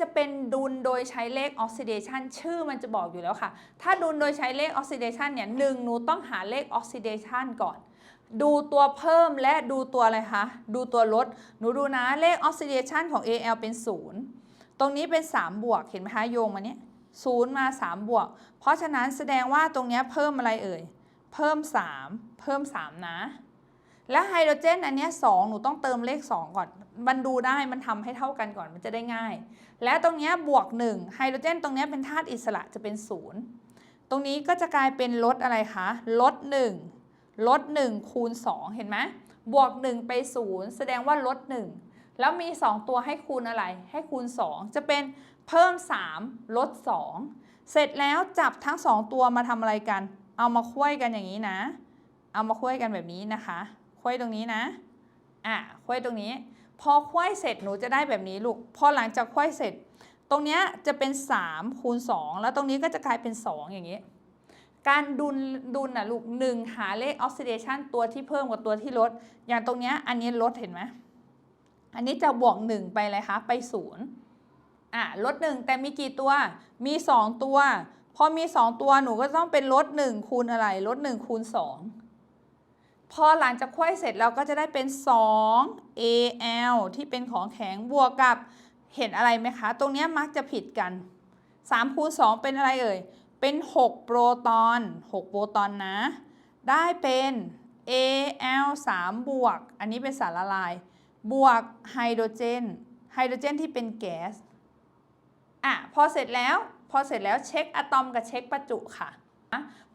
จะเป็นดุลโดยใช้เลขออกซิเดชันชื่อมันจะบอกอยู่แล้วค่ะ ถ้าดุลโดยใช้เลขออกซิเดชันเนี่ยหนึ่งหนูต้องหาเลขออกซิเดชันก่อน ดูตัวเพิ่มและดูตัวอะไรคะ ดูตัวลด หนูดูนะเลขออกซิเดชันของ AL เป็น 0 ตรงนี้เป็น 3 บวก เห็นไหมคะโยงมาเนี้ยศูนย์มา 3 บวก เพราะฉะนั้นแสดงว่าตรงเนี้ยเพิ่มอะไรเอ่ย เพิ่ม 3 เพิ่ม 3 นะ และไฮโดรเจนอันนี้ย2หนูต้องเติมเลข 2 ก่อน มันดูได้มันทำให้เท่ากันก่อนมันจะได้ง่าย และตรงนี้บวก1ไฮโดรเจนตรงนี้เป็นธาตุอิสระจะเป็น 0 ตรงนี้ก็จะกลายเป็นลดอะไรคะลด1ลด1คูณ 2 เห็นไหมบวก 1 ไป 0 แสดงว่าลด 1 แล้วมี 2 ตัวให้คูณอะไร ให้คูณ 2 จะเป็นเพิ่ม 3 ลด 2 เสร็จแล้วจับทั้ง 2 ตัวมาทำอะไรกัน เอามาคุ้ยกันอย่างนี้นะ เอามาคุ้ยกันแบบนี้นะคะ คุ้ยตรงนี้นะ อะคุ้ยตรงนี้ พอคุ้ยเสร็จหนูจะได้แบบนี้ลูก พอหลังจากคุ้ยเสร็จ ตรงเนี้ยจะเป็น3คูณ2แล้วตรงนี้ก็จะกลายเป็น 2 อย่างนี้ การดุลดุลน่ะลูกหนึ่งหาเลขออกซิเดชันตัวที่เพิ่มกับตัวที่ลด อย่างตรงเนี้ยอันนี้ลดเห็นไหมอันนี้จะบวก 1 ไปเลยคะ ไป 0 อะลด 1 แต่มีกี่ตัว มี 2 ตัว พอมี 2 ตัวหนูก็ต้องเป็นลด 1 คูณอะไร ลด 1 คูณ 2 พอหลังจากควายเสร็จเราก็จะได้เป็น 2 AL ที่เป็นของแข็งบวกกับเห็นอะไรไหมคะ ตรงนี้มักจะผิดกัน3คูณ2เป็นอะไรเอ่ย เป็น 6 โปรตอน 6 โปรตอนนะ ได้เป็น Al 3 บวก อันนี้เป็นสารละลาย บวกไฮโดรเจน ไฮโดรเจนที่เป็นแก๊ส อะ พอเสร็จแล้ว พอเสร็จแล้วเช็คอะตอมกับเช็คประจุค่ะ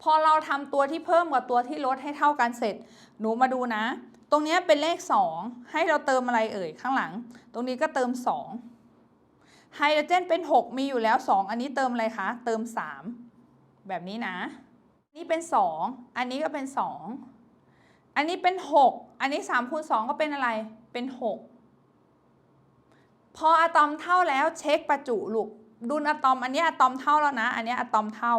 พอเราทำตัวที่เพิ่มกับตัวที่ลดให้เท่ากันเสร็จ หนูมาดูนะ ตรงนี้เป็นเลข 2 ให้เราเติมอะไรเอ่ยข้างหลัง ตรงนี้ก็เติม 2 ไฮโดรเจนเป็น 6 มีอยู่แล้ว 2 อันนี้เติมอะไรคะ เติม 3 แบบนี้นะ นี่เป็น 2 อันนี้ก็เป็น 2 อันนี้เป็น 6 อันนี้3คูณ2ก็เป็นอะไร เป็น 6 พออะตอมเท่าแล้วเช็คประจุลูกดุลอะตอม อันนี้อะตอมเท่าแล้วนะ อันนี้อะตอมเท่า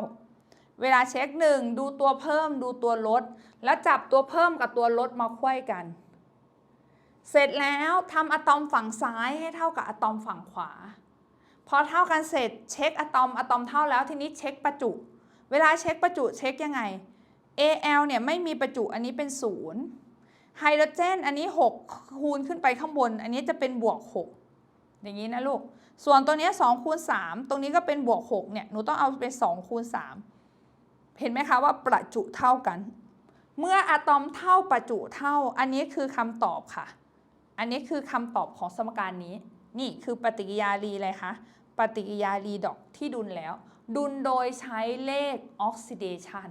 เวลาเช็คหนึ่งดูตัวเพิ่มดูตัวลด แล้วจับตัวเพิ่มกับตัวลดมาควายกัน เสร็จแล้วทำอะตอมฝั่งซ้ายให้เท่ากับอะตอมฝั่งขวา พอเท่ากันเสร็จเช็คอะตอมอะตอมเท่าแล้วทีนี้เช็คประจุ เวลาเช็คประจุเช็คยังไง Al เนี่ยไม่มีประจุอันนี้เป็น0ไฮโดรเจนอันนี้ 6 คูณขึ้นไปข้างบน อันนี้จะเป็นบวก 6 อย่างนี้นะลูก ส่วนตัวเนี้ย2คูณ3ตรงนี้ก็เป็นบวก6เนี่ยหนูต้องเอาเป็น2คูณ3 เห็นไหมคะว่าประจุเท่ากัน เมื่ออะตอมเท่าประจุเท่า อันนี้คือคำตอบค่ะ อันนี้คือคำตอบของสมการนี้ นี่คือปฏิกิริยารีอะไรคะปฏิกิริยารีดอกที่ดุลแล้ว ดุลโดยใช้เลขออกซิเดชัน